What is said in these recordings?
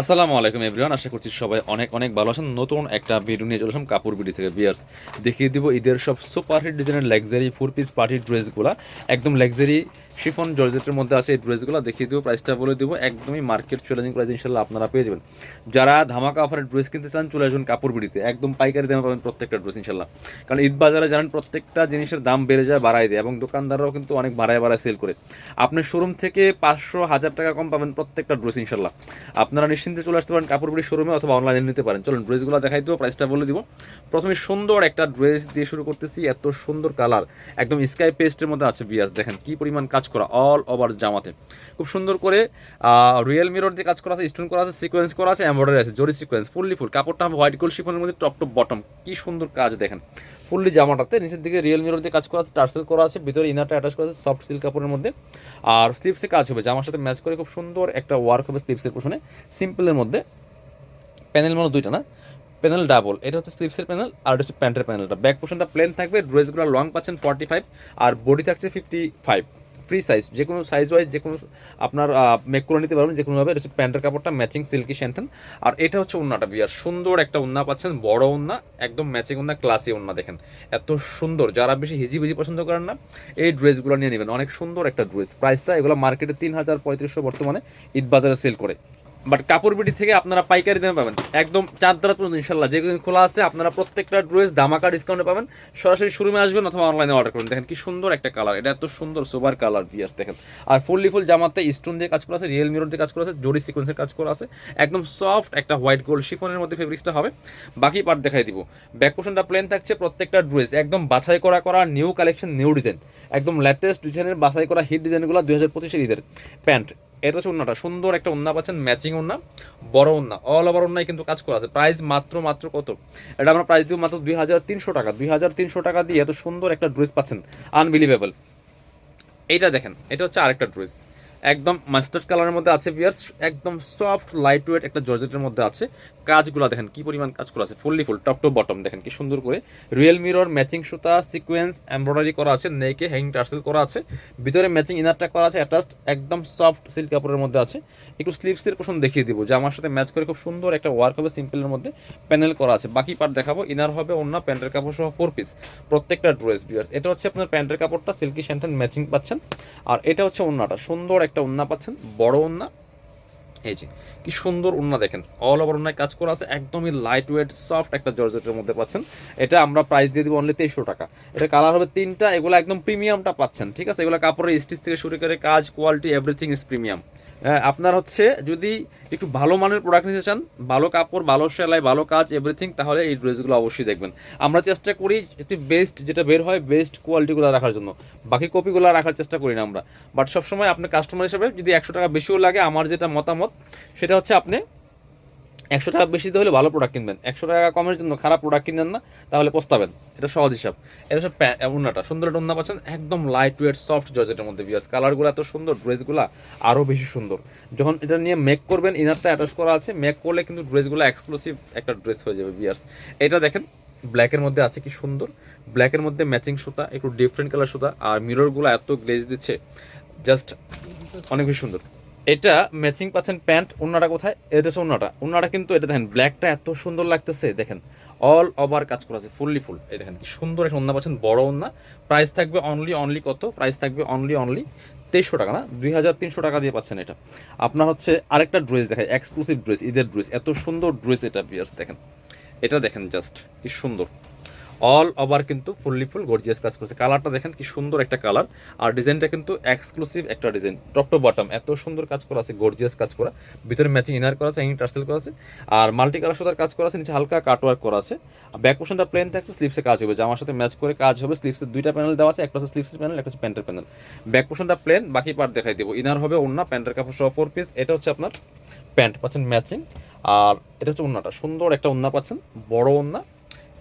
আসসালামু আলাইকুম এভরিওয়ান, আশা করছি সবাই অনেক অনেক ভালো আছেন। নতুন একটা ভিডিও নিয়ে চলেছিলাম কাপড় বিডি থেকে। বিয়ার্স দেখিয়ে দিব ঈদের সব সুপার হিট ডিজাইনের লাক্সারি ফোর পিস পার্টি ড্রেসগুলো একদম লাক্সারি শিফন জর্জেটের মধ্যে আছে এই ড্রেসগুলো, দেখিয়ে দিব প্রাইসটা বলে দিব, একদমই মার্কেট চ্যালেঞ্জিং প্রাইস ইনশাল্লাহ আপনারা পেয়ে যাবেন। যারা ধামাকা অফারের ড্রেস কিনতে চান, চলে আসবেন কাপড় বিডিতে। একদম পাইকারি দামে পাবেন প্রত্যেকটা ড্রেস ইনশাল্লাহ। কারণ ঈদ বাজারে জানেন প্রত্যেকটা জিনিসের দাম বেড়ে যায়, বাড়ায় দেয়, এবং দোকানদাররাও কিন্তু অনেক বাড়ায় বাড়ায় সেল করে। আপনি শোরুম থেকে পাঁচশো, হাজার টাকা কম পাবেন প্রত্যেকটা ড্রেস ইনশাল্লাহ। আপনারা নিশ্চিন্তে চলে আসতে পারেন কাপড় বিড়ির শোরুমে অথবা অনলাইনে নিতে পারেন। চলুন ড্রেসগুলো দেখাই দেবো প্রাইসটা বলে দিব। প্রথমে সুন্দর একটা ড্রেস দিয়ে শুরু করতেছি, এত সুন্দর কালার একদম স্কাই পেস্টের মধ্যে আছে বিয়াস দেখেন কি পরিমাণ কাজ করা অল ওভার জামাতে। খুব সুন্দর করে রিয়েল মিরর দিয়ে কাজ করা আছে স্টোন করা আছে সিকোয়েন্স করা আছে এমব্রয়ডারি আছে, জরি সিকোয়েন্স ফুললি ফুল কাপড়টা হবে হোয়াইট গোল্ড শিফনের মধ্যে টপ টপ বটম কি সুন্দর কাজ দেখেন। ফুললি জামাটাতে, নিচের দিকে রিয়েল মিরর দিয়ে কাজ করা আছে টার্সেল করা আছে, ভিতরে ইনারটা অ্যাটাচ করা আছে সফট সিল্ক কাপড়ের মধ্যে। আর স্লিপসে কাজ হবে, জামার সাথে ম্যাচ করে খুব সুন্দর একটা ওয়ার্ক হবে স্লিপসের পোষণে সিম্পলের মধ্যে প্যানেল মানে দুইটা না প্যানেল ডাবল এটা হচ্ছে স্লিপসের প্যানেল আর এটা হচ্ছে প্যান্টের প্যানেলটা ব্যাক পোর্শনটা প্লেন থাকবে ড্রেসগুলো লং পাচ্ছেন ফর্টি ফাইভ আর বডি থাকছে ফিফটি ফাইভ ফ্রি সাইজ যে কোনো সাইজ ওয়াইজ যে কোনো আপনার মেক করে নিতে পারবেন যে কোনোভাবে এটা হচ্ছে প্যান্টের কাপড়টা ম্যাচিং সিল্কি শ্যান্টেন আর এটা হচ্ছে উন্নাটা বিয়ার সুন্দর একটা উন্না পাচ্ছেন, বড় উন্না একদম ম্যাচিং উন্না ক্লাসি উন্না দেখেন। এত সুন্দর। যারা বেশি হিজি বিজি পছন্দ করেন না, এই ড্রেসগুলো নিয়ে নেবেন। অনেক সুন্দর একটা ড্রেস প্রাইসটা এগুলো মার্কেটে তিন হাজার পঁয়ত্রিশশো বর্তমানে ঈদ বাজারে সেল করে। বাট কাপড় বিটি থেকে আপনারা পাইকারি দামে পাবেন। একদম চার দ্বারা পর্যন্ত ইনশাল্লাহ যেদিন খোলা আছে, আপনারা প্রত্যেকটা ড্রেস দামাকা ডিসকাউন্টে পাবেন। সরাসরি শোরুমে আসবেন অথবা অনলাইনে অর্ডার করুন দেখেন কি সুন্দর একটা কালার এটা এত সুন্দর সোবার কালার বিয়াস দেখেন। আর ফুললি ফুল জামাতে স্টোন দিয়ে কাজ করা আছে রিয়েল মিরর দিয়ে কাজ করা আছে, জরি সিকোয়েন্সের কাজ করা আছে। একদম সফট একটা হোয়াইট গোল্ড শিফনের মধ্যে ফেব্রিক্সটা হবে। বাকি পার্ট দেখাই দিব। ব্যাক পোর্শনটা প্লেন থাকছে প্রত্যেকটা ড্রেস একদম বাছাই করা করা নিউ কালেকশন নিউ ডিজাইন একদম লেটেস্ট ডিজাইনের বাছাই করা হিট ডিজাইনগুলো দুই হাজার পঁচিশের ঈদের। প্যান্ট এটা হচ্ছে উন্নাটা। সুন্দর একটা উন্না পাচ্ছেন ম্যাচিং উন্না, বড় উন্না। অল ওভার উন্নায় কিন্তু কাজ করা আছে। প্রাইস মাত্র মাত্র কত? এটা আমরা প্রাইস দিব মাত্র দুই হাজার তিনশো টাকা। দুই হাজার তিনশো টাকা দিয়ে এত সুন্দর একটা ড্রেস পাচ্ছেন। আনবিলিভেবল এইটা দেখেন, এটা হচ্ছে আরেকটা ড্রেস একদম মাস্টার্ড কালারের মধ্যে আছে বিয়ার্স একদম সফট লাইট ওয়েট একটা জর্জেটের মধ্যে আছে। কাজগুলো দেখেন, কি পরিমাণ কাজ করা আছে। Fully full top to bottom দেখেন কি সুন্দর করে। রিয়েল মিরর ম্যাচিং সুতা সিকোয়েন্স এমব্রয়ডারি করা আছে নেকে হ্যাং টার্সেল করা আছে। ভিতরে ম্যাচিং ইনারটা করা আছে অ্যাটাচড একদম সফট সিল্ক কাপড়ের মধ্যে আছে। একটু স্লিভসের পোষণ দেখিয়ে দিব, যে আমার সাথে ম্যাচ করে খুব সুন্দর একটা ওয়ার্ক হবে সিম্পলের মধ্যে প্যানেল করা আছে। বাকি পার্ট দেখাবো ইনার হবে অন্য প্যান্টের কাপড় সহ ফোর পিস প্রত্যেকটা ড্রেস বিয়ার্স এটা হচ্ছে আপনার প্যান্টের কাপড়টা সিল্কি শ্যান্টেন ম্যাচিং পাচ্ছেন। আর এটা হচ্ছে ওন্নাটা সুন্দর একটা ওন্না পাচ্ছেন, বড় ওন্না এই যে, কি সুন্দর ওন্না দেখেন। অল ওভার ওন্নায় কাজ করা আছে, একদমই লাইট ওয়েট সফট একটা জর্জেটের মধ্যে পাচ্ছেন। এটা আমরা প্রাইস দিয়ে দিব অনলি তেইশশো টাকা। এটা কালার হবে তিনটা, এগুলো একদম প্রিমিয়ামটা পাচ্ছেন, ঠিক আছে? এগুলো কাপড়ের স্টিচ থেকে শুরু করে কাজ কোয়ালিটি এভরিথিং ইজ প্রিমিয়াম আপনার হচ্ছে যদি একটু ভালো মানের প্রোডাক্ট নিতে চান, ভালো কাপড়, ভালো সেলাই, ভালো কাজ এভরিথিং তাহলে এই ড্রেসগুলো অবশ্যই দেখবেন। আমরা চেষ্টা করি একটু বেস্ট যেটা বের হয় বেস্ট কোয়ালিটিগুলো রাখার জন্য। বাকি কপিগুলো রাখার চেষ্টা করি না আমরা। বাট সবসময় আপনার কাস্টমার হিসেবে যদি একশো টাকা বেশিও লাগে, আমার যেটা মতামত, সেটা হচ্ছে আপনি একশো টাকা বেশি দিতে হলে ভালো প্রোডাক্ট কিনবেন। একশো টাকা কমের জন্য খারাপ প্রোডাক্ট কিনবেন না, তাহলে পস্তাবেন। এটা সহজ হিসাব। এটা সব উন্নাটা। সুন্দর একটা উন্না পাচ্ছেন। একদম লাইট ওয়েট সফট জর্জেটের মধ্যে বিয়াস কালারগুলো এত সুন্দর ড্রেসগুলো আরও বেশি সুন্দর। যখন এটা নিয়ে মেক করবেন ইনারটা অ্যাটাচ করা আছে মেক করলে কিন্তু ড্রেসগুলো এক্সক্লুসিভ একটা ড্রেস হয়ে যাবে বিয়ার্স এটা দেখেন ব্ল্যাকের মধ্যে আছে কি সুন্দর। ব্ল্যাকের মধ্যে ম্যাচিং সুতা, একটু ডিফারেন্ট কালার সুতা। আর মিররগুলো এত গ্লেজ দিচ্ছে জাস্ট অনেক বেশি সুন্দর। এটা ম্যাচিং পাচ্ছেন প্যান্ট অন্যটা কোথায়? এটা হচ্ছে অন্যটা অন্যটা কিন্তু এটা দেখেন ব্ল্যাকটা এত সুন্দর লাগতেছে, দেখেন। অল ওভার কাজ করা আছে ফুললি ফুল এই দেখেন কি সুন্দর একটা অন্য পাচ্ছেন, বড় অন্য প্রাইস থাকবে অনলি অনলি কত? প্রাইস থাকবে অনলি অনলি তেইশশো টাকা না? দুই হাজার তিনশো টাকা দিয়ে পাচ্ছেন এটা। আপনার হচ্ছে আরেকটা ড্রেস দেখায় এক্সক্লুসিভ ড্রেস ঈদের ড্রেস এত সুন্দর ড্রেস এটা বিয়ার্স দেখেন। এটা দেখেন জাস্ট কি সুন্দর। অল ওভার কিন্তু ফুললি ফুল গর্জিয়াস কাজ করছে। কালারটা দেখেন কি সুন্দর একটা কালার আর ডিজাইনটা কিন্তু এক্সক্লুসিভ একটা ডিজাইন টপ টু বটম এত সুন্দর কাজ করা আছে গর্জিয়াস কাজ করা। ভিতরে ম্যাচিং ইনার করা আছে হ্যাঙ্গিং টার্সেল করা আছে। আর মাল্টি কালার সুতার কাজ করা আছে, নিচে হালকা কাটওয়ার্ক করা আছে। ব্যাক পোর্শনটা প্লেন থাকছে স্লিপসে কাজ হবে। জামার সাথে ম্যাচ করে কাজ হবে স্লিপসের দুইটা প্যানেল দেওয়া আছে, একটা হচ্ছে স্লিপসের প্যানেল একটা হচ্ছে প্যান্টের প্যানেল ব্যাক পোর্শনটা প্লেন বাকি পার্ট দেখাই দেবো। ইনার হবে অন্য প্যান্টের কাপড় সহ ফোর পিস এটা হচ্ছে আপনার প্যান্ট পাচ্ছেন ম্যাচিং আর এটা হচ্ছে ওন্নাটা সুন্দর একটা ওন্না পাচ্ছেন, বড় ওন্না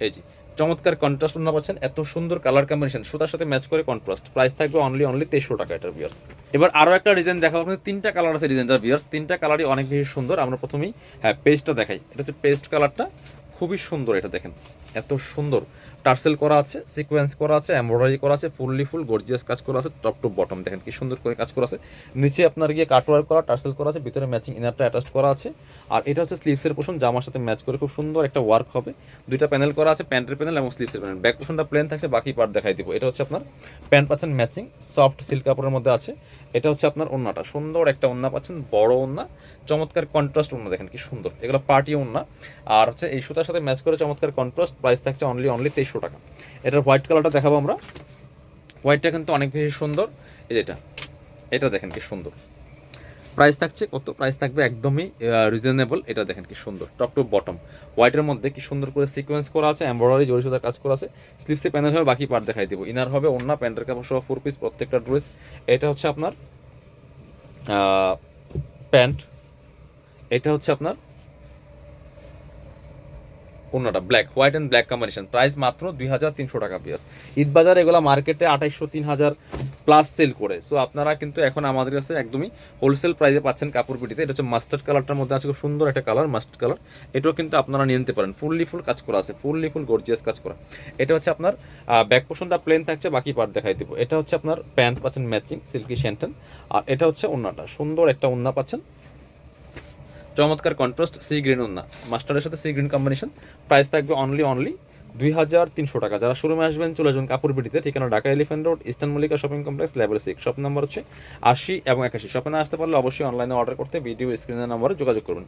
এই যে চমৎকার কন্ট্রাস্ট অন্য পাচ্ছেন, এত সুন্দর কালার কম্বিনেশন সুতার সাথে ম্যাচ করে কন্ট্রাস্ট প্রাইস থাকবে অনলি অনলি তেইশশো টাকা এটার বিয়ার্স এবার আরও একটা ডিজাইন দেখাবো, আপনাদের তিনটা কালার আছে ডিজাইনটার বিয়ার্স তিনটা কালারই অনেক বেশি সুন্দর, আমরা প্রথমেই হ্যাঁ পেস্টটা দেখাই। এটা হচ্ছে পেস্ট কালারটা খুবই সুন্দর এটা দেখেন। এত সুন্দর। টার্সেল করা আছে সিকোয়েন্স করা আছে এমব্রয়ডারি করা আছে ফুললি ফুল গর্জিয়াস কাজ করা আছে টপ টু বটম দেখেন কি সুন্দর করে কাজ করা আছে। নিচে আপনার গিয়ে কাটওয়ার্ক করা, টার্সেল করা আছে, ভিতরে ম্যাচিং ইনারটা অ্যাটাচ করা আছে। আর এটা হচ্ছে স্লিভসের পোষণ জামার সাথে ম্যাচ করে খুব সুন্দর একটা ওয়ার্ক হবে। দুইটা প্যানেল করা আছে প্যান্টের প্যানেল এবং স্লিভসের প্যানেল ব্যাক পোষণটা প্লেন থাকছে, বাকি পার্ট দেখাই দিব। এটা হচ্ছে আপনার প্যান্ট পাচ্ছেন ম্যাচিং সফট সিল্ক কাপড়ের মধ্যে আছে। এটা হচ্ছে আপনার ওন্নাটা, সুন্দর একটা ওন্না পাচ্ছেন, বড় ওন্না, চমৎকার কন্ট্রাস্ট ওন্না, দেখেন কি সুন্দর। এগুলো পার্টি ওন্না। আর হচ্ছে এই সুতার সাথে ম্যাচ করে চমৎকার কন্ট্রাস্ট প্রাইস থাকছে অনলি অনলি তেইশশো টাকা। এটার হোয়াইট কালারটা দেখাবো আমরা। হোয়াইটটা কিন্তু অনেক বেশি সুন্দর। এই যে এটা। এটা দেখেন কি সুন্দর। প্রাইস থাকছে কত? প্রাইস থাকবে একদমই রিজনেবল এটা দেখেন কি সুন্দর। টপ টু বটম হোয়াইটের মধ্যে কি সুন্দর করে সিকোয়েন্স করা আছে এমব্রয়ডারি জড়ি সুতার কাজ করা আছে। স্লিপসে প্যানেল হবে, বাকি পার্ট দেখাই দিব। ইনার হবে অন্য প্যান্টের কাপড় সহ ফোর পিস প্রত্যেকটা ড্রেস এটা হচ্ছে আপনার প্যান্ট। এটা হচ্ছে আপনার অন্যটা black white and black combination price মাত্র দুই হাজার তিনশো টাকা পিয়াস ঈদ বাজার এগুলো মার্কেটে আঠাইশশো তিন হাজার প্লাস সেল করে। সো আপনারা কিন্তু এখন আমাদের কাছে একদমই হোলসেল প্রাইসে পাচ্ছেন কাপড় পিটিতে। এটা হচ্ছে মাস্টার্ড কালারটার মধ্যে আছে, খুব সুন্দর একটা কালার মাস্টার্ড কালার এটাও কিন্তু আপনারা নিয়ে নিতে পারেন। ফুললি ফুল কাজ করা আছে ফুললি ফুল গর্জিয়াস কাজ করা। এটা হচ্ছে আপনার ব্যাক পোর্শনটা প্লেন থাকছে, বাকি পার্ট দেখাই দেবো। এটা হচ্ছে আপনার প্যান্ট পাচ্ছেন ম্যাচিং সিল্কি শ্যান্টেন আর এটা হচ্ছে ওন্নাটা, সুন্দর একটা ওন্না পাচ্ছেন। চমৎকার কন্ট্রাস্ট সি গ্রিন ওনা মাস্টারের সাথে সি গ্রিন কম্বিনেশন প্রাইস থাকবে অনলি অনলি দুই হাজার তিনশো টাকা। যারা শোরুমে আসবেন, চলে যান কাপড় বিটিতে, ঠিকানা Dhaka elephant road eastern Mallika shopping complex level six shop number হচ্ছে আশি এবং একাশি। শপে না আসতে পারলে অবশ্যই অনলাইনে অর্ডার করতে ভিডিও স্ক্রিনের নম্বরে যোগাযোগ করবেন